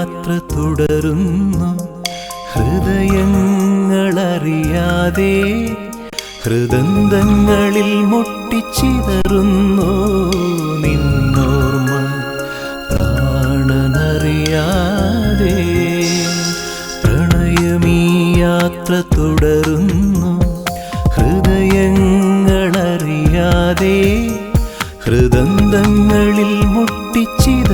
യാത്ര തുടരുന്നു. ഹൃദയങ്ങളറിയാതെ ഹൃദന്തങ്ങളിൽ മുട്ടിച്ചിതറുന്നു. നിന്നോർമ്മ പ്രാണനറിയാതെ പ്രണയമീ യാത്ര തുടരുന്നു. ഹൃദയങ്ങളറിയാതെ ഹൃദന്തങ്ങളിൽ മുട്ടിച്ചിത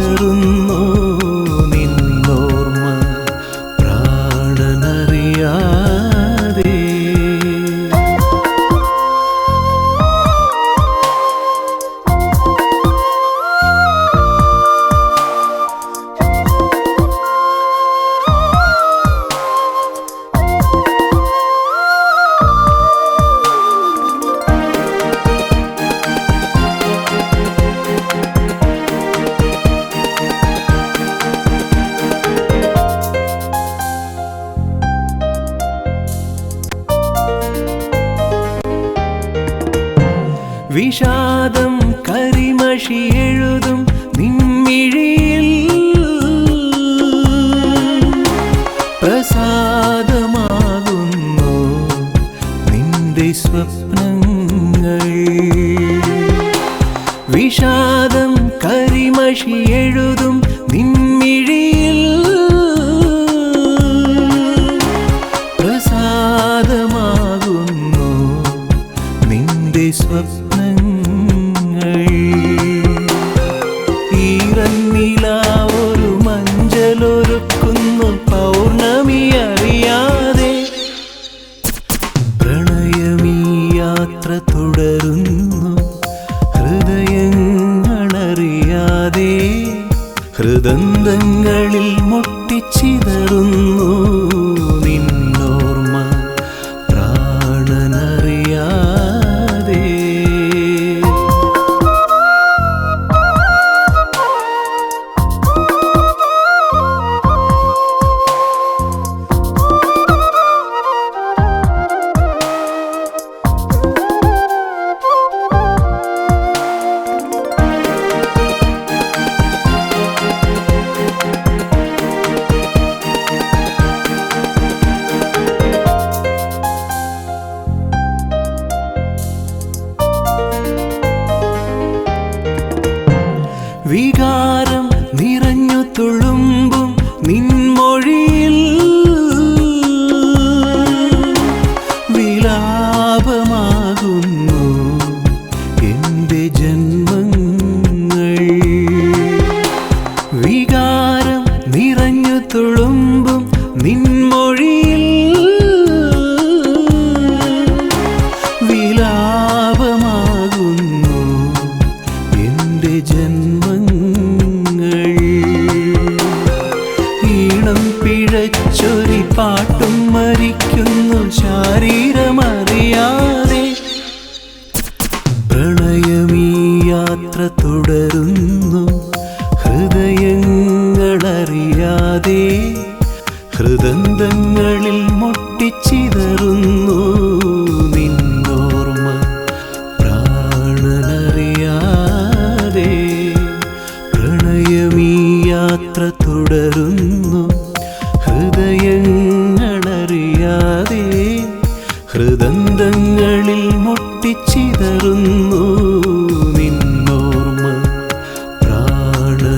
കരിമഷി എഴുതും നിൻമിഴിയിൽ. പ്രസാദമാകുന്നു നിന്റെ സ്വപ്നങ്ങൾ. വിഷാദം കരിമഷി എഴുതും നിൻമിഴിയിൽ. പ്രസാദമാകുന്നു നിന്റെ സ്വപ്നങ്ങൾ. ഹൃദന്തങ്ങളിൽ മുട്ടിച്ചിതറുന്നു. ഹൃദന്തങ്ങളിൽ മുട്ടിച്ചിതറുന്നു നിന്നോർമ്മ പ്രാണനറിയാതെ. പ്രണയമീ യാത്ര തുടരുന്നു ഹൃദയങ്ങളറിയാതെ. ഹൃദന്തങ്ങളിൽ മുട്ടിച്ചിതറുന്നു നിന്നോർമ്മ പ്രാണനറിയാതെ.